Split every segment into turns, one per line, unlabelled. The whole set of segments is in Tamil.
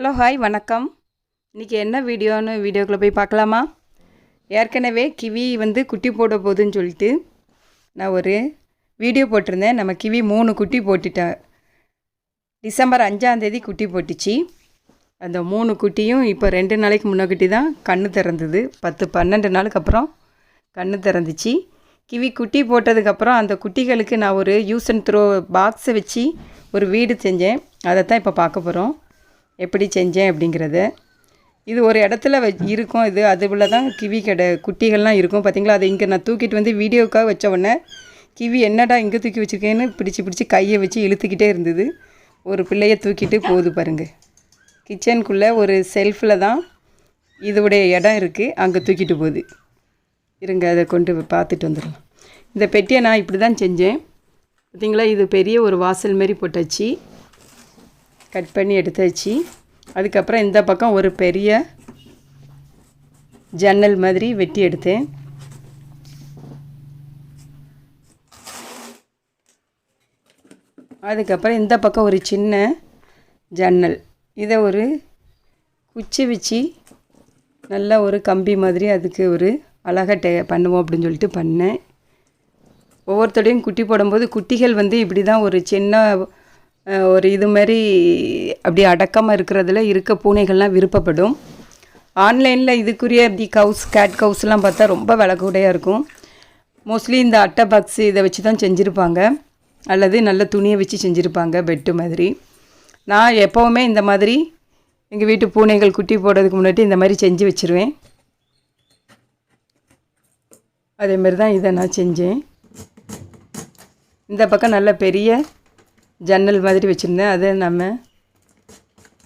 ஹலோ ஹாய் வணக்கம். இன்றைக்கி என்ன வீடியோன்னு வீடியோக்குள்ளே போய் பார்க்கலாமா? ஏற்கனவே கிவி வந்து குட்டி போட போகுதுன்னு சொல்லிட்டு நான் ஒரு வீடியோ போட்டிருந்தேன். நம்ம கிவி மூணு குட்டி போட்டுட்டேன் டிசம்பர் அஞ்சாந்தேதி குட்டி போட்டுச்சு. அந்த மூணு குட்டியும் இப்போ ரெண்டு நாளைக்கு முன்னாடி தான் கண்ணு திறந்தது. பத்து பன்னெண்டு நாளுக்கு அப்புறம் கண்ணு திறந்துச்சு. கிவி குட்டி போட்டதுக்கப்புறம் அந்த குட்டிகளுக்கு நான் ஒரு யூஸ் அண்ட் த்ரோ பாக்ஸை வச்சு ஒரு வீடு செஞ்சேன். அதை தான் இப்போ பார்க்க போகிறோம் எப்படி செஞ்சேன் அப்படிங்கிறத. இது ஒரு இடத்துல வ இருக்கும் இது. அதுக்குள்ளே தான் கிவி கடை குட்டிகள்லாம் இருக்கும். பார்த்தீங்களா அதை இங்கே நான் தூக்கிட்டு வந்து வீடியோக்காக வச்ச உடனே கிவி என்னடா இங்கே தூக்கி வச்சுருக்கேன்னு பிடிச்சி பிடிச்சி கையை வச்சு இழுத்துக்கிட்டே இருந்தது. ஒரு பிள்ளைய தூக்கிட்டு போகுது பாருங்கள் கிச்சனுக்குள்ளே ஒரு செல்ஃபில் தான் இதோடைய இடம் இருக்குது அங்கே தூக்கிட்டு போகுது. இருங்க அதை கொண்டு பார்த்துட்டு வந்துடலாம். இந்த பெட்டியை நான் இப்படி தான் செஞ்சேன். பார்த்தீங்களா இது பெரிய ஒரு வாசல் மாரி போட்டாச்சு. கட் பண்ணி எடுத்தாச்சு அதுக்கப்புறம் இந்த பக்கம் ஒரு பெரிய ஜன்னல் மாதிரி வெட்டி எடுத்தேன். அதுக்கப்புறம் இந்த பக்கம் ஒரு சின்ன ஜன்னல். இதை ஒரு குச்சி வச்சு நல்லா ஒரு கம்பி மாதிரி அதுக்கு ஒரு அழகாக டே பண்ணுவோம் அப்படின்னு சொல்லிட்டு பண்ணேன். ஒவ்வொருத்தரையும் குட்டி போடும்போது குட்டிகள் வந்து இப்படி தான் ஒரு சின்ன ஒரு இது மாதிரி அப்படி அடக்கமாக இருக்கிறதுல இருக்க பூனைகள்லாம் விருப்பப்படும். ஆன்லைனில் இதுக்குரிய இப்படி கவுஸ் கேட் கவுஸ்லாம் பார்த்தா ரொம்ப விலை கூடையாக இருக்கும். மோஸ்ட்லி இந்த அட்டை பாக்ஸ் இதை வச்சு தான் செஞ்சுருப்பாங்க. அல்லது நல்ல துணியை வச்சு செஞ்சுருப்பாங்க பெட்டு மாதிரி. நான் எப்போவுமே இந்த மாதிரி எங்கள் வீட்டு பூனைகள் குட்டி போடுறதுக்கு முன்னாடி இந்த மாதிரி செஞ்சு வச்சுருவேன். அதே மாதிரி தான் இதை நான் செஞ்சேன். இந்த பக்கம் நல்ல பெரிய ஜன்னல் மாதிரி வச்சுருந்தேன். அதை நம்ம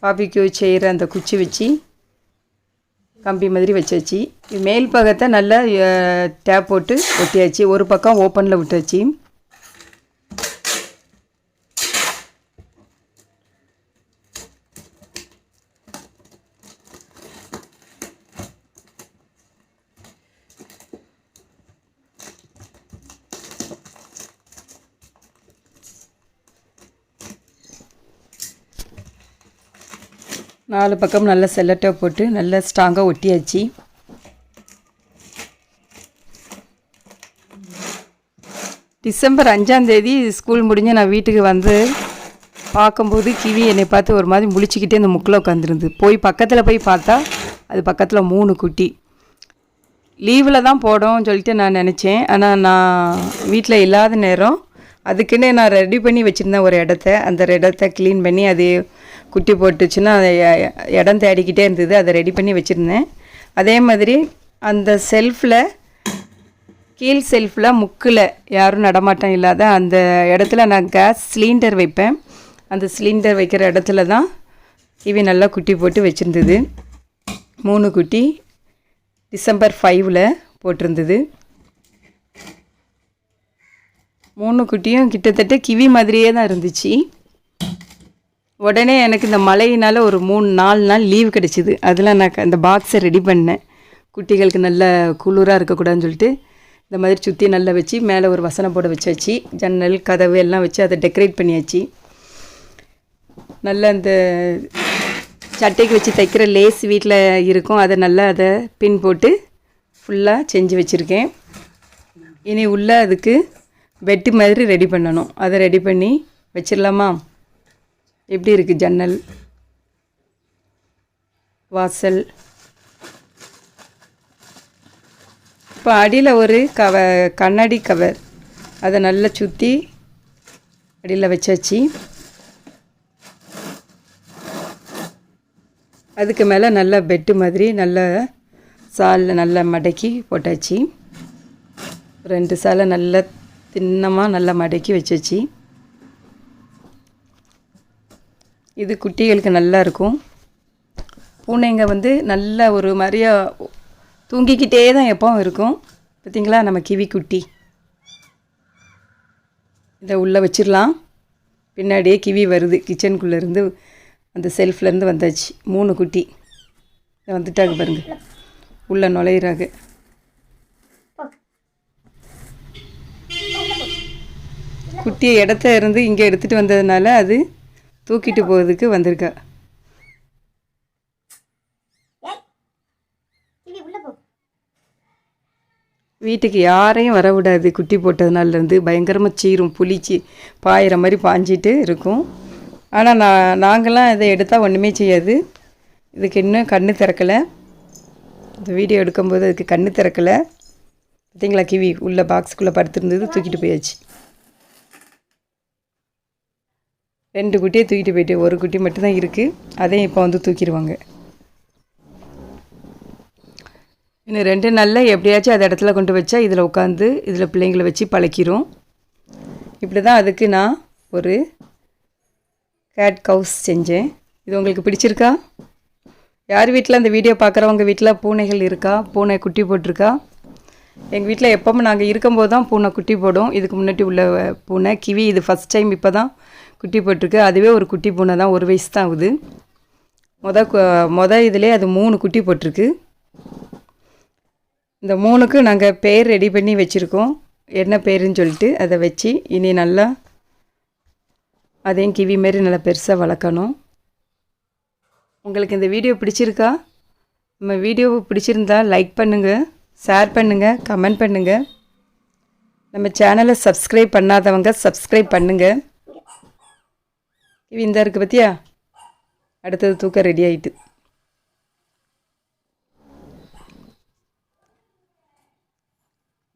பாபிக்கு செய்கிற அந்த குச்சி வச்சு கம்பி மாதிரி வச்சாச்சு. மேல் பக்கத்தை நல்லா டேப் போட்டு ஒட்டியாச்சு. ஒரு பக்கம் ஓப்பனில் விட்டாச்சு. நாலு பக்கம் நல்லா செல்லட்டை போட்டு நல்லா ஸ்ட்ராங்காக ஒட்டியாச்சு. டிசம்பர் அஞ்சாந்தேதி ஸ்கூல் முடிஞ்சு நான் வீட்டுக்கு வந்து பார்க்கும்போது கிவி என்னை பார்த்து ஒரு மாதிரி முழிச்சிக்கிட்டே அந்த முக்கில் உட்காந்துருந்து போய் பக்கத்தில் போய் பார்த்தா அது பக்கத்தில் மூணு குட்டி. லீவில் தான் போடும் சொல்லிட்டு நான் நினச்சேன். ஆனால் நான் வீட்டில் இல்லாத நேரம் அதுக்குன்னே நான் ரெடி பண்ணி வச்சுருந்தேன் ஒரு இடத்த. அந்த இடத்த க்ளீன் பண்ணி அது குட்டி போட்டுச்சுன்னா அதை இடம் தேடிக்கிட்டே இருந்தது. அதை ரெடி பண்ணி வச்சுருந்தேன். அதே மாதிரி அந்த செல்ஃபில் கீழ் செல்ஃபில் முக்கில் யாரும் நடமாட்டம் இல்லாத அந்த இடத்துல நான் கேஸ் சிலிண்டர் வைப்பேன். அந்த சிலிண்டர் வைக்கிற இடத்துல தான் இவி நல்லா குட்டி போட்டு வச்சுருந்தது. மூணு குட்டி டிசம்பர் ஃபைவ்ல போட்டிருந்தது. மூணு குட்டியும் கிட்டத்தட்ட கிவி மாதிரியே தான் இருந்துச்சு. உடனே எனக்கு இந்த மழையினால் ஒரு மூணு நாலு நாள் லீவ் கிடச்சிது. அதில் நான் க- அந்த பாக்ஸை ரெடி பண்ணேன். குட்டிகளுக்கு நல்ல குளிராக இருக்கக்கூடாதுன்னு சொல்லிட்டு இந்த மாதிரி சுற்றி நல்லா வச்சு மேலே ஒரு வசனம் போட வச்சாச்சு. ஜன்னல் கதவு எல்லாம் வச்சு அதை டெக்கரேட் பண்ணியாச்சு. நல்ல அந்த சட்டைக்கு வச்சு தைக்கிற லேஸ் வீட்டில் இருக்கும். அதை நல்லா அதை பின் போட்டு ஃபுல்லாக செஞ்சு வச்சுருக்கேன். இனி உள்ள அதுக்கு பெட்டு மாதிரி ரெடி பண்ணணும். அதை ரெடி பண்ணி வச்சிடலாமா? எப்படி இருக்குது ஜன்னல்? வாசல். இப்போ அடியில் ஒரு கவ கண்ணாடி கவர். அதை நல்லா சுற்றி அடியில் வச்சாச்சு. அதுக்கு மேலே நல்ல பெட்டு மாதிரி நல்ல சாலில் நல்லா மடக்கி போட்டாச்சு. ரெண்டு சாலை நல்ல திண்ணமாக நல்லா மடக்கி வச்சாச்சு. இது குட்டிகளுக்கு நல்லா இருக்கும். பூனைங்க வந்து நல்ல ஒரு மாதிரியா தூங்கிக்கிட்டே தான் எப்பவும் இருக்கும். பார்த்திங்களா நம்ம கிவி குட்டி. இதை உள்ளே வச்சிடலாம். பின்னாடியே கிவி வருது. கிச்சனுக்குள்ளேருந்து அந்த செல்ஃப்லேருந்து வந்தாச்சு. மூணு குட்டி. இதை வந்துட்டாங்க பாருங்க. உள்ளே நுழையிறாங்க. குட்டியை இடத்த இருந்து இங்கே எடுத்துகிட்டு வந்ததுனால அது தூக்கிட்டு போகிறதுக்கு வந்திருக்கா. வீட்டுக்கு யாரையும் வர விடாது குட்டி போட்டதுனாலேருந்து பயங்கரமாக சீரும் புளிச்சு பாயிற மாதிரி பாஞ்சிட்டு இருக்கும். ஆனால் நான் நாங்களாம் இதை எடுத்தால் ஒன்றுமே செய்யாது. இதுக்கு இன்னும் கண் திறக்கலை. இந்த வீடியோ எடுக்கும்போது அதுக்கு கண் திறக்கலை. பார்த்தீங்களா கிவி? உள்ளே பாக்ஸுக்குள்ளே படுத்துருந்தது தூக்கிட்டு போயாச்சு. ரெண்டு குட்டியை தூக்கிட்டு போயிட்டு ஒரு குட்டி மட்டும்தான் இருக்குது அதையும் இப்போ வந்து தூக்கிடுவாங்க. இன்னும் ரெண்டு நாளில் எப்படியாச்சும் அதை இடத்துல கொண்டு வச்சா இதில் உட்காந்து இதில் பிள்ளைங்களை வச்சு பழக்கிரும். இப்படி தான் அதுக்கு நான் ஒரு கேட் கவுஸ் செஞ்சேன். இது உங்களுக்கு பிடிச்சிருக்கா? யார் வீட்டில் அந்த வீடியோ பார்க்குறவங்க வீட்டில் பூனைகள் இருக்கா? பூனை குட்டி போட்டிருக்கா? எங்கள் வீட்டில் எப்பவும் நாங்கள் இருக்கும்போது தான் பூனை குட்டி போடும். இதுக்கு முன்னாடி உள்ள பூனை கிவி இது ஃபஸ்ட் டைம் இப்போ தான் குட்டி போட்டிருக்கு. அதுவே ஒரு குட்டி பூனை தான். ஒரு வயசு தான் ஆகுது. மொத கு- மொத இதிலே அது மூணு குட்டி போட்டிருக்கு. இந்த மூணுக்கு நாங்கள் பேர் ரெடி பண்ணி வச்சுருக்கோம். என்ன பேருன்னு சொல்லிட்டு அதை வச்சு இனி நல்லா அதையும் கிவி மாரி நல்லா பெருசாக வளர்க்கணும். உங்களுக்கு இந்த வீடியோ பிடிச்சிருக்கா? நம்ம வீடியோவை பிடிச்சிருந்தா லைக் பண்ணுங்கள் ஷேர் பண்ணுங்கள் கமெண்ட் பண்ணுங்கள் நம்ம சேனலை சப்ஸ்கிரைப் பண்ணாதவங்க சப்ஸ்கிரைப் பண்ணுங்கள் கிவி இந்த இருக்குது பத்தியா? அடுத்தது தூக்க ரெடி ஆயிட்டு.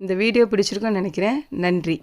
இந்த வீடியோ பிடிச்சிருக்கோன்னு நினைக்கிறேன். நன்றி.